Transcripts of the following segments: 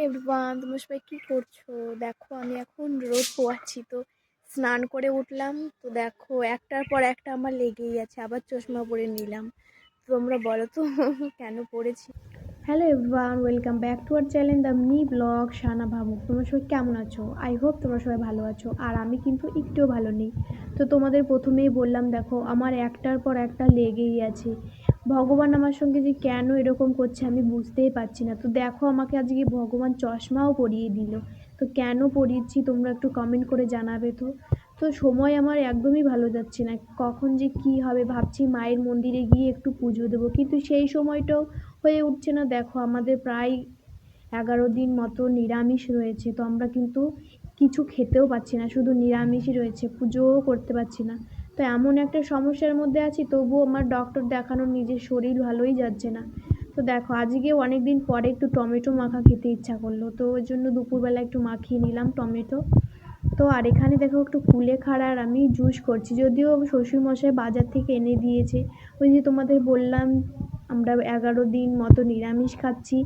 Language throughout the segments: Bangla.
এভরিওয়ান তোমরা সবাই কী করছ? দেখো, আমি এখন রোদ পোয়াচ্ছি, তো স্নান করে উঠলাম। তো দেখো, একটার পর একটা আমার লেগেই আছে, আবার চশমা পরে নিলাম। তোমরা বলো তো, কেন পড়েছি? Hello everyone welcome back to our channel the me blog Shana ভাবুক তোমরা সবাই কেমন আছো? আই হোপ তোমরা সবাই ভালো আছো, আর আমি কিন্তু একটুও ভালো নেই। তো তোমাদের প্রথমেই বললাম, দেখো, আমার একটার পর একটা লেগেই আছে। ভগবান আমার সঙ্গে যে কেন এরকম করছে আমি বুঝতেই পারছি না। তো দেখো আমাকে আজকে ভগবান চশমাও পরিয়ে দিল। তো কেন পরিয়েছি তোমরা একটু কমেন্ট করে জানাবে তো? তো সময় আমার একদমই ভালো যাচ্ছে না। কখন যে কি হবে ভাবছি মায়ের মন্দিরে গিয়ে একটু পুজো দেবো। কিন্তু সেই সময়টাও হয়ে উঠছে না। দেখো আমাদের প্রায় এগারো দিন মতো নিরামিষ রয়েছে। তো আমরা কিন্তু কিছু খেতেও পাচ্ছি না। শুধু নিরামিষই রয়েছে। পুজোও করতে পারছি না। তো এমন একটা সমস্যার মধ্যে আছি, তবুও আমার ডক্টর দেখানোর নিজের শরীর ভালোই যাচ্ছে না। তো দেখো, আজকে অনেক দিন পরে একটু টমেটো মাখা খেতে ইচ্ছা করল, তো ওই জন্য দুপুরবেলা একটু মাখিয়ে নিলাম টমেটো। তো আর এখানে দেখো একটু কুলেখাড়া আর আমি জুস করছি, যদিও শ্বশুরমশাই বাজার থেকে এনে দিয়েছে। ওই যে তোমাদের বললাম, আমরা এগারো দিন মতো নিরামিষ খাচ্ছি,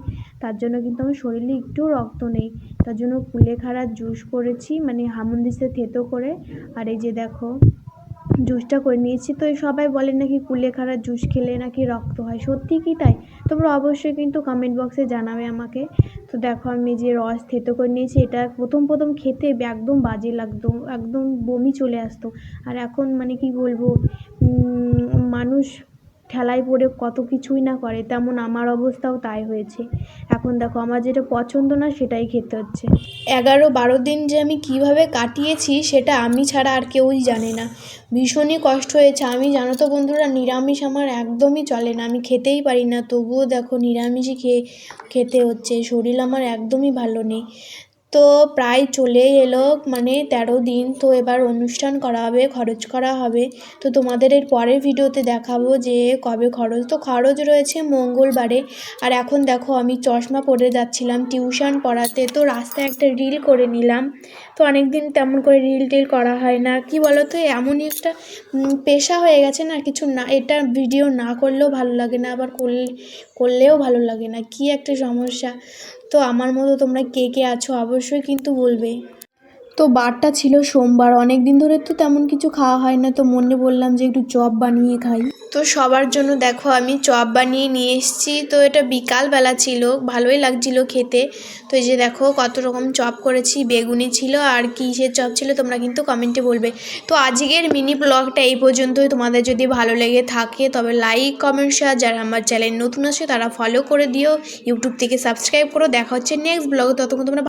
তার জন্য কিন্তু আমার শরীরে একটুও রক্ত নেই। তার জন্য কুলেখাড়ার জুস করেছি মানে হামুন্দিসে থেতো করে। আর এই যে দেখো জুসটা করে নিয়েছি। তো সবাই বলে নাকি কুলেখাড়ার জুস খেলে নাকি রক্ত হয়। সত্যি কি তাই? তোমরা অবশ্যই কিন্তু কমেন্ট বক্সে জানাবে আমাকে। তো দেখো আমি যে রস থেতো করে নিয়েছি, এটা প্রথম প্রথম খেতে একদম বাজে লাগতো, একদম বমি চলে আসতো। আর এখন মানে কি বলব মানুষ ঠেলায় পড়ে কত কিছুই না করে, তেমন আমার অবস্থাও তাই হয়েছে। এখন দেখো, আমার যেটা পছন্দ না, সেটাই খেতে হচ্ছে। এগারো বারো দিন যে আমি কীভাবে কাটিয়েছি, সেটা আমি ছাড়া আর কেউই জানে না। ভীষণই কষ্ট হয়েছে। আমি, জানো তো বন্ধুরা, নিরামিষ আমার একদমই চলে না। আমি খেতেই পারি না। তবুও দেখো, নিরামিষই খেয়ে খেতে হচ্ছে। শরীর আমার একদমই ভালো নেই। তো প্রায় চলেই এলো মানে তেরো দিন তো এবার অনুষ্ঠান করা হবে, খরচ করা হবে। তো তোমাদের এর পরের ভিডিওতে দেখাবো যে কবে খরচ। তো খরচ রয়েছে মঙ্গলবারে। আর এখন দেখো আমি চশমা পরে যাচ্ছিলাম টিউশন পড়াতে। তো রাস্তায় একটা রিল করে নিলাম। তো অনেক দিন তেমন করে রিল টিল করা হয় না। কি বলো তো এমনই একটা পেশা হয়ে গেছে না, কিছু না, এটা ভিডিও না করলেও ভালো লাগে না, আবার করলে, করলেও ভালো লাগে না। কি একটা সমস্যা। তো আমার মতো তোমরা কে কে আছো? অবশ্যই কিন্তু বলবে। তো বারটা ছিল সোমবার। অনেক দিন ধরে তো তেমন কিছু খাওয়া হয় না, তো মনে বললাম যে একটু চপ বানিয়ে খাই। তো সবার জন্য দেখো, আমি চপ বানিয়ে নিয়ে এসেছি। তো এটা বিকালবেলা ছিল, ভালোই লাগছিল খেতে। তো এই যে দেখো, কত রকম চপ করেছি, বেগুনি ছিল আর কিসের চপ ছিল তোমরা কিন্তু কমেন্টে বলবে। তো আজকের মিনি ব্লগটা এই পর্যন্তই। তোমাদের যদি ভালো লেগে থাকে, তবে লাইক, কমেন্ট শেয়ার যারা আমার চ্যানেল নতুন আছে, তারা ফলো করে দিও। ইউটিউব থেকে সাবস্ক্রাইব করো। দেখা হচ্ছে নেক্সট ব্লগে। ততক্ষণ তোমরা